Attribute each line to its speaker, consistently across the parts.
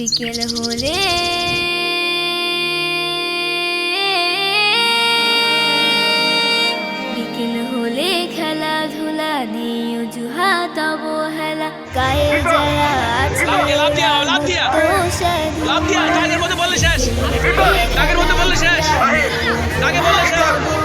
Speaker 1: বিকেল হলে। বিকেল হলে খেলাধুলা নিয়ে অজুহাত অবহেলা। গায়ে যারা আছে
Speaker 2: বললে শেষ। বললে শেষ। বললে শেষ।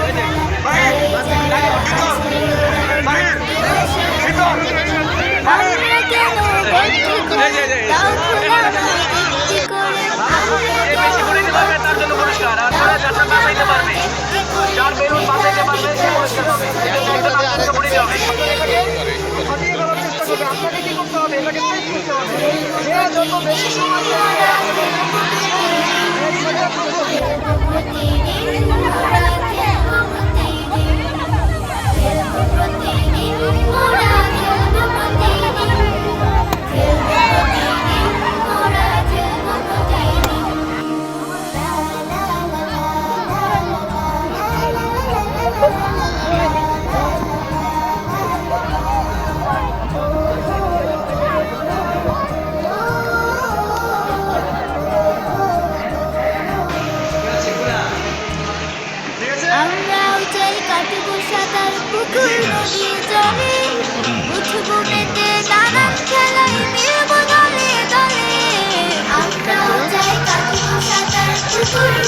Speaker 2: আপনাকে পড়ে যাবে
Speaker 1: আমরাও সাঁতার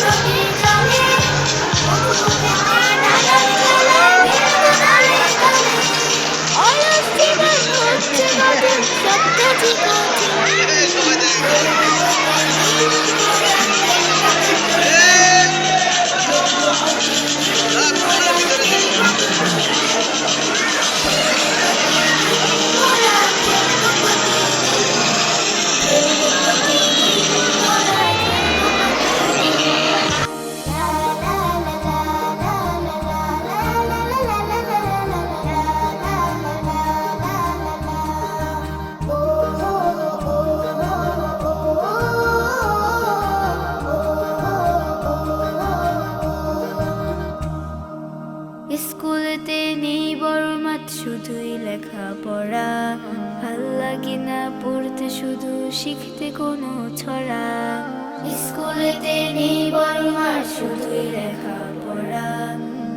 Speaker 1: শিখতে কোনো ছড়া। স্কুলেতে নেই বড় মার শুধুই লেখাপড়া।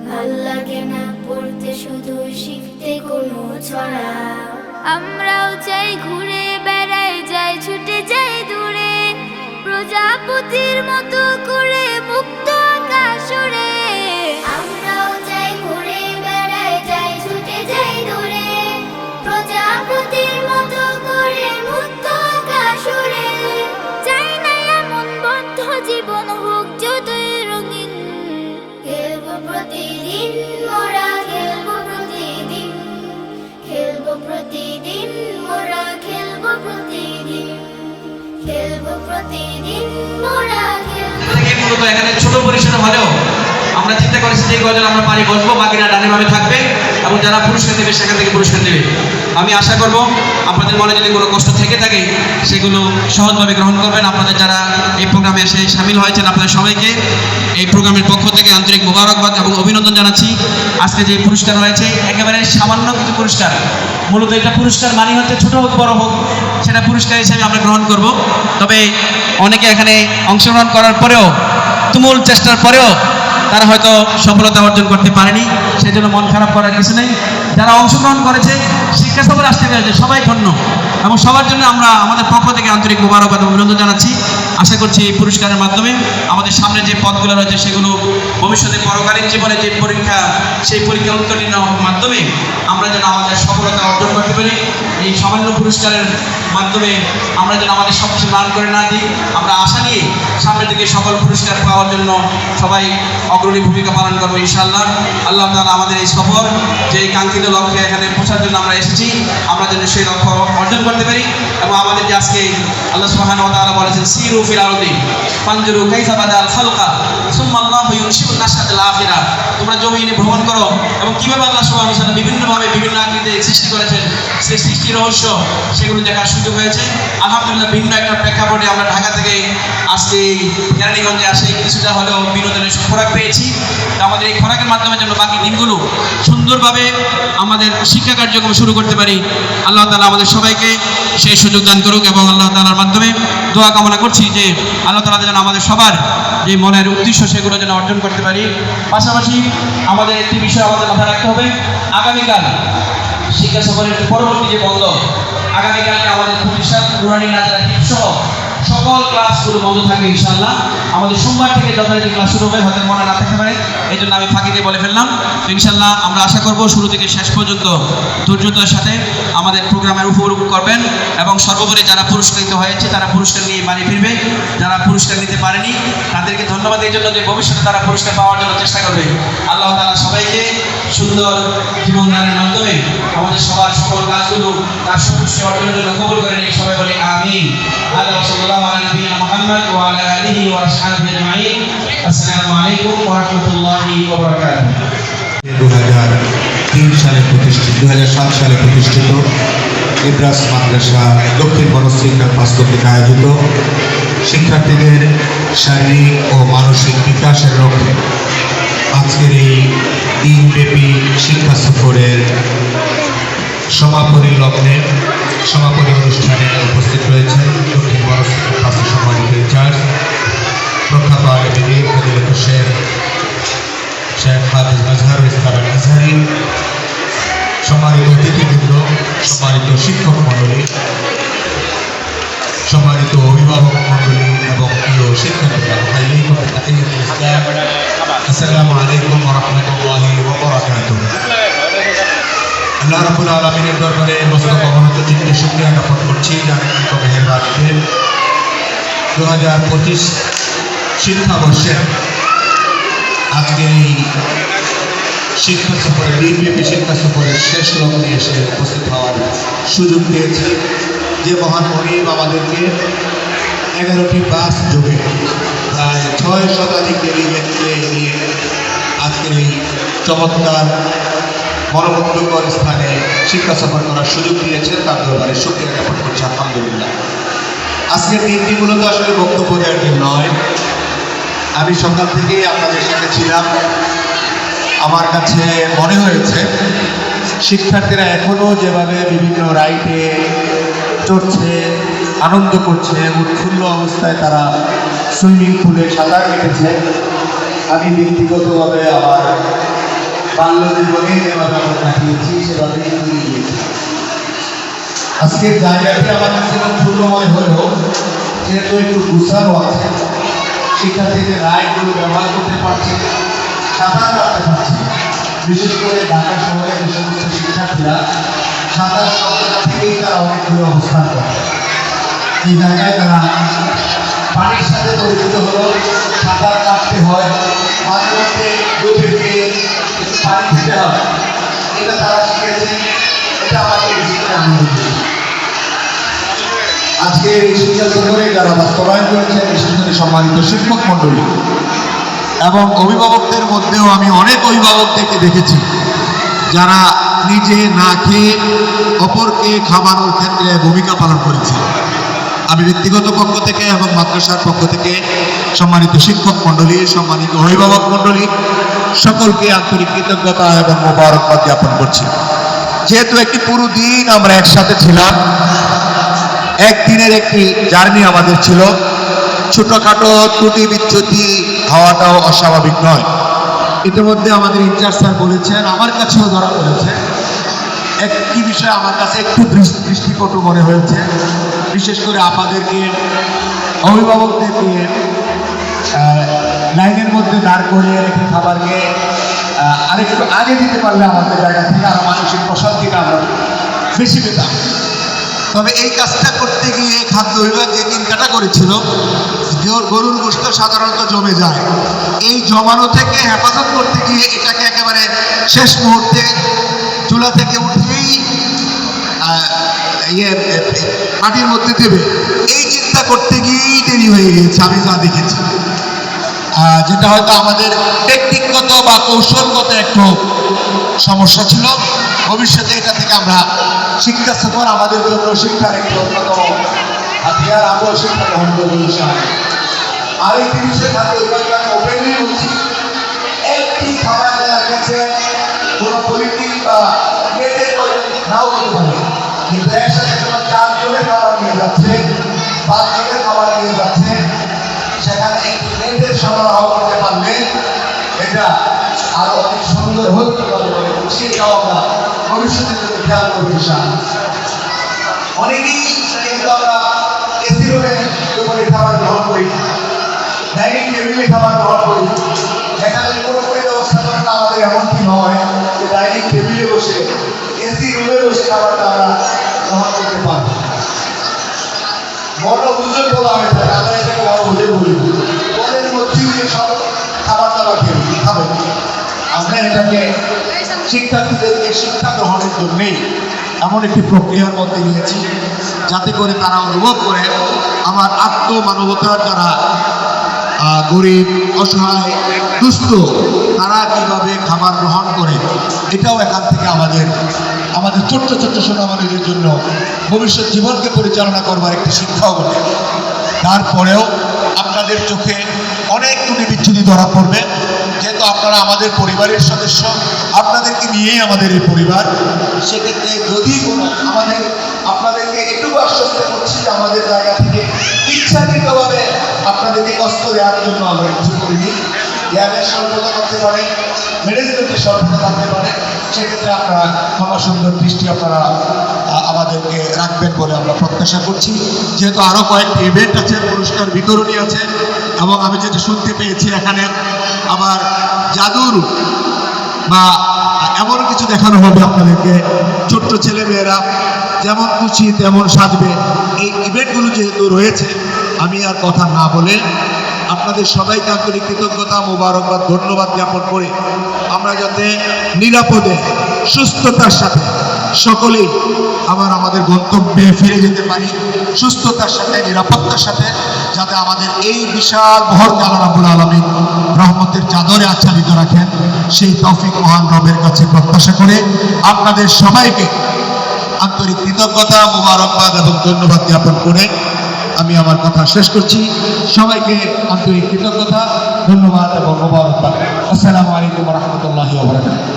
Speaker 1: ভালো লাগে না পড়তে শুধু শিখতে কোনো ছড়া। আমরাও চাই ঘুরে বেড়ায় যাই ছুটে যাই দূরে। প্রজাপতির মতো করে
Speaker 3: এখানে ছোট পরিসরে হলেও আমরা চিন্তা করেছি যে কজন আমরা পারি বসবো, বাকিরা ডানে ভাবে থাকবে। এবং যারা পুরস্কার দেবে, সেখান থেকে পুরস্কার দেবে আমি আশা করব আপনাদের মনে যদি কোনো কষ্ট থেকে থাকে, সেগুলো সহজভাবে গ্রহণ করবেন। আপনাদের যারা এই প্রোগ্রামে এসে সামিল হয়েছেন, আপনাদের সবাইকে এই প্রোগ্রামের পক্ষ থেকে আন্তরিক মোবারকবাদ এবং অভিনন্দন জানাচ্ছি। আজকে যে পুরস্কার রয়েছে, একেবারে সামান্য কিছু পুরস্কার। মূলত এটা পুরস্কার মানি হচ্ছে ছোট হোক, বড় হোক, সেটা পুরস্কার হিসেবে আমরা গ্রহণ করব। তবে অনেকে এখানে অংশগ্রহণ করার পরেও, তুমুল চেষ্টার পরেও তারা হয়তো সফলতা অর্জন করতে পারেনি সেই জন্য মন খারাপ করার কিছু নেই। যারা অংশগ্রহণ করেছে, শিক্ষা সফর আসতে পেরেছে, সবাই ধন্য। এবং সবার জন্য আমরা আমাদের পক্ষ থেকে আন্তরিক মোবারকবাদ অভিনন্দন জানাচ্ছি। আশা করছি এই পুরস্কারের মাধ্যমে আমাদের সামনে যে পদগুলো রয়েছে, সেগুলো ভবিষ্যতে পরকালীন জীবনে যে পরীক্ষা, সেই পরীক্ষা উত্তীর্ণ মাধ্যমে আমরা যেন আমাদের সফলতা অর্জন করতে পারি। এই সামান্য পুরস্কারের মাধ্যমে আমরা যেন আমাদের সব কিছু মান করে না দিই। আমরা আশা নিয়ে সামনের দিকে সকল পুরস্কার পাওয়ার জন্য সবাই অগ্রণী ভূমিকা পালন করব ইনশাআল্লাহ। আল্লাহ তালা আমাদের এই সফর যে কাঙ্ক্ষিত লক্ষ্যে এখানে পৌঁছার জন্য আমরা এসেছি, আমরা যেন সেই লক্ষ্য অর্জন করতে পারি এবং আমাদের যে আজকে আল্লাহ সুবহানাহু ওয়া তাআলা বলেছেন, সিরু ফিল আরদি, ফানজুরু কাইফা বাদাল খালকা, সুম্মা আল্লাহু ইউনশিউন নাশাতাল আখিরা তোমরা জমিনে ভ্রমণ করো এবং কীভাবে আল্লাহ সুবহানাহু ওয়া বিভিন্নভাবে বিভিন্ন আকৃতিতে সৃষ্টি করেছেন। সেই সৃষ্টি রহস্য সেগুলো দেখার সুযোগ হয়েছে। আলহামদুলিল্লাহ ভিন্ন একটা প্রেক্ষাপটে আমরা ঢাকা থেকে আজকে কেরানীগঞ্জে আসে। কিছুটা হলেও বিনোদনের খোরাক পেয়েছি। তো আমাদের এই খোরাকের মাধ্যমে যেন বাকি দিনগুলো সুন্দরভাবে আমাদের শিক্ষা কার্যক্রম শুরু করতে পারি, আল্লাহ তালা আমাদের সবাইকে সেই সুযোগ দান করুক এবং আল্লাহ তালার মাধ্যমে দোয়া কামনা করছি যে আল্লাহ তালা যেন আমাদের সবার যে মনের উদ্দেশ্য সেগুলো যেন অর্জন করতে পারি। পাশাপাশি আমাদের একটি বিষয় আমাদের মাথায় রাখতে হবে। আগামীকাল শিক্ষা সফরের পরবর্তী যে বন্ধ আগামীকালকে আমাদের প্রতিষ্ঠান নাজরা নাজারা সহ সকল ক্লাসগুলো বন্ধ থাকবে ইনশাল্লাহ আমাদের সোমবার থেকে যথারীতি ক্লাস শুরু হবে, হয়তো মনে না থাকতে পারে এই জন্য আমি ফাঁকি দিয়ে বলে ফেললাম। ইনশাল্লাহ আমরা আশা করব শুরু থেকে শেষ পর্যন্ত ধৈর্যতার সাথে আমাদের প্রোগ্রামের উপভোগ করবেন এবং সর্বোপরি যারা পুরস্কৃত হয়েছে, তারা পুরস্কার নিয়ে বাড়ি ফিরবে। যারা পুরস্কার নিতে পারেনি, তাদেরকে ধন্যবাদ এই জন্য যে ভবিষ্যতে তারা পুরস্কার পাওয়ার জন্য চেষ্টা করবে। আল্লাহ তালা সবাইকে সুন্দর জীবনদানের মাধ্যমে আমাদের সবার সকল কাজগুলো তার সন্তুষ্টি অর্জনের জন্য কবুল করে নিয়ে সবাই বলে, আমিন। আল্লাহ
Speaker 4: হাজার তিন সালে প্রতিষ্ঠিত সাত সালে প্রতিষ্ঠিত দক্ষিণ আয়োজিত। শিক্ষার্থীদের শারীরিক ও মানসিক বিকাশের লক্ষ্যে আজকের এই দিনব্যাপী শিক্ষা সফরের সমাপনী লগ্নে, সমাপনী অনুষ্ঠানে উপস্থিত রয়েছে দক্ষিণ বনশ্রী ক্যাম্পাসের সম্মানিত ইনচার্জ প্রখ্যাত আলমীর ফজিলত শেখ শেখ হাফিজ মাজহারুল ইসলাম আজহারি, সম্মানিত অতিথিবৃন্দ, সম্মানিত শিক্ষক মণ্ডলী, সম্মানিত অভিভাবক মণ্ডলী এবং প্রিয় শিক্ষার্থীরা আসসালামু আলাইকুম রাহমাতুল্লাহি আল্লাহ রাব্বুল আলামিনের দরবারে মস্তক অবনত চিত্তে শুকরিয়া জ্ঞাপন করছি জানেন কবে হেবাদের দু হাজার পঁচিশ শিক্ষাবর্ষে আজকে এই শিক্ষা সফরে দিনব্যাপী শিক্ষা সফরের শেষ লগ্নে এসে উপস্থিত হওয়ার সুযোগ পেয়েছি। যে মহান মনিব আমাদেরকে এগারোটি বাস যোগে প্রায় ছয় শতাধিক ডেলিগেটকে নিয়ে আজকের এই চমৎকার মনোমুগ্ধকর স্থানে শিক্ষা সফর করার সুযোগ দিয়েছে তার দরবারে শুক্রিয়া জ্ঞাপন করছি, আলহামদুলিল্লাহ। আজকের দিনটি মূলত আসলে বক্তব্য দেওয়ার দিন নয়। আমি সকাল থেকেই আপনাদের সাথে ছিলাম। আমার কাছে মনে হয়েছে, শিক্ষার্থীরা এখনও যেভাবে বিভিন্ন রাইডে চড়ছে, আনন্দ করছে, উৎফুল্ল অবস্থায় তারা সুইমিং পুলে সাঁতার কেটেছে, আমি ব্যক্তিগতভাবে আমার বাল্য জীবনে যেভাবে আমরা সেভাবেই আজকের জায়গাটি আমার কাছে মনে হলেও যেহেতু একটু গুছানো আছে শিক্ষার্থীদের রায়গুলো ব্যবহার করতে পারছে সাঁতার কাটতে পারছে বিশেষ করে ঢাকা শহরে যে সমস্ত শিক্ষার্থীরা সাঁতার শব্দটা থেকেই তারা অনেক দূরে অবস্থান করে। এই জায়গায় তারা পানির সাথে পরিচিত হলো, সাঁতার কাটতে হয়, মাঝে মধ্যে আজকে এই শিক্ষা সফরে যারা বাস্তবায়ন করেছেন বিশেষ করে সম্মানিত শিক্ষক মণ্ডলী এবং অভিভাবকদের মধ্যেও আমি অনেক অভিভাবকদেরকে দেখেছি, যারা নিজে না খেয়ে অপরকে খাবানোর ক্ষেত্রে ভূমিকা পালন করেছে। ব্যক্তিগত পক্ষ থেকে এবং মাদ্রাসার পক্ষ থেকে সম্মানিত শিক্ষক মণ্ডলী, সম্মানিত অভিভাবক মণ্ডলী, সকলকে আন্তরিক কৃতজ্ঞতা এবং মোবারকবাদ জ্ঞাপন করছি। যেহেতু একটি পুরো দিন আমরা একসাথে ছিলাম, একদিনের একটি জার্নি আমাদের ছিল, ছোটোখাটো ত্রুটি বিচ্যুতি হওয়াটাও অস্বাভাবিক নয়। ইতিমধ্যে আমাদের ইনচার্জ স্যার বলেছেন, আমার কাছেও ধরা পড়েছে। একটি বিষয় আমার কাছে একটু দৃষ্টি- দৃষ্টিকটু মনে হয়েছে? বিশেষ করে আপাদেরকে অভিভাবকদেরকে লাইনের মধ্যে দাঁড় করিয়ে রেখে খাবারকে আরেকটু আগে দিতে পারলে আমাদের জায়গা থেকে আরও মানসিক প্রশান্তিটা আমরা বেশি পেতাম। তবে এই কাজটা করতে গিয়ে খাদ্য বিভাগ যে দিন কাটা করেছিল গরু- গরুর গোস্ত সাধারণত জমে যায়। এই জমানো থেকে হেফাজত করতে গিয়ে এটাকে একেবারে শেষ মুহূর্তে চুলা থেকে উঠেই আহ, ইয়ে মাটির মধ্যে দেবে। এই চিন্তা করতে গিয়েই দেরি হয়ে গিয়েছে আমি যা দেখেছি। যেটা হয়তো আমাদের টেকনিকগত বা কৌশলগত একটু সমস্যা ছিল ভবিষ্যতে এটা থেকে আমরা শিক্ষা সফর আমাদের জন্য শিক্ষার একটি অন্যতম হাতিয়ার আমিও শিক্ষা গ্রহণ করব ওইভাবে আমি ওপেনলি বলছি একটি খাবার দেওয়া গেছে কোনো পলিটিক বা নেটের নাও হতে পারে। কিন্তু একসাথে যখন চারজনের খাবার নিয়ে যাচ্ছে, পাঁচজনের খাবার নিয়ে যাচ্ছে, সেখানে একটি নেটের সরবরাহ করতে পারলে এটা আরও অনেক সুন্দর হতে পারে বলে এটাও আমরা ভবিষ্যতে যদি খেয়াল করব। অনেকেই কিন্তু আমরা এসি রুমে খাবার গ্রহণ করি ডাইনিং টেবিলে খাবার গ্রহণ করি। এখানে পুরোপুরি ব্যবস্থাপনাটা আমাদের এমনটি নয় যে ডাইনিং টেবিলে বসে এসি রুমে বসে খাবারটা আমরা গ্রহণ করতে পারব বড় বুঝে বলা হয়ে থাকে আমরা এটাকে বড় বুঝে বলি। বলের মধ্যে দিয়ে সব খাবার দাবার খেয়ে খাবে আমরা এটাকে শিক্ষার্থীদেরকে শিক্ষা গ্রহণের জন্যেই এমন একটি প্রক্রিয়ার মধ্যে নিয়েছি যাতে করে তারা অনুভব করে আমার আত্মমানবতার আহ, গরিব, অসহায়, দুস্থ, তারা কীভাবে খাবার গ্রহণ করে, এটাও এখান থেকে আমাদের আমাদের ছোট্ট ছোট্ট সোনামানিদের জন্য ভবিষ্যৎ জীবনকে পরিচালনা করবার একটি শিক্ষাও বটে তারপরেও আপনাদের চোখে অনেক বিচ্ছুতি ধরা পড়বে। যেহেতু আপনারা আমাদের পরিবারের সদস্য, আপনাদেরকে নিয়েই আমাদের এই পরিবার, সেক্ষেত্রে যদি আমাদের, আপনাদেরকে একটু আশ্বস্ত করছি আমাদের জায়গা কষ্ট জন্য আমরা কিছু করিনি জ্ঞানের স্বল্পতা করতে পারে ম্যানেজমেন্টের স্বল্পতা থাকতে পারে, সেক্ষেত্রে আপনারা ক্ষমা সুন্দর দৃষ্টি আপনারা আমাদেরকে রাখবেন বলে আমরা প্রত্যাশা করছি। যেহেতু আরও কয়েকটি ইভেন্ট আছে, পুরস্কার বিতরণী আছে, এবং আমি যেটা শুনতে পেয়েছি এখানে, আবার জাদুর বা এমন কিছু দেখানো হবে আপনাদেরকে, ছোট্ট ছেলেমেয়েরা, যেমন খুশি তেমন সাজবে। এই ইভেন্টগুলো যেহেতু রয়েছে, আমি আর কথা না বলে আপনাদের সবাইকে আন্তরিক কৃতজ্ঞতা মোবারকবাদ ধন্যবাদ জ্ঞাপন করে আমরা যাতে নিরাপদে, সুস্থতার সাথে সকলেই আবার আমাদের গন্তব্যে ফিরে যেতে পারি, সুস্থতার সাথে, নিরাপত্তার সাথে, যাতে আমাদের এই বিশাল বহর আল্লাহ আলমী রহমতের চাদরে আচ্ছাদিত রাখেন। সেই তৌফিক মহান রবের কাছে প্রত্যাশা করে আপনাদের সবাইকে আন্তরিক কৃতজ্ঞতা মোবারকবাদ এবং ধন্যবাদ জ্ঞাপন করে আমি আমার কথা শেষ করছি। সবাইকে আন্তরিক কৃতজ্ঞতা ধন্যবাদ এবং মোবারকবাদ। আসসালামু আলাইকুম রহমতুল্লাহ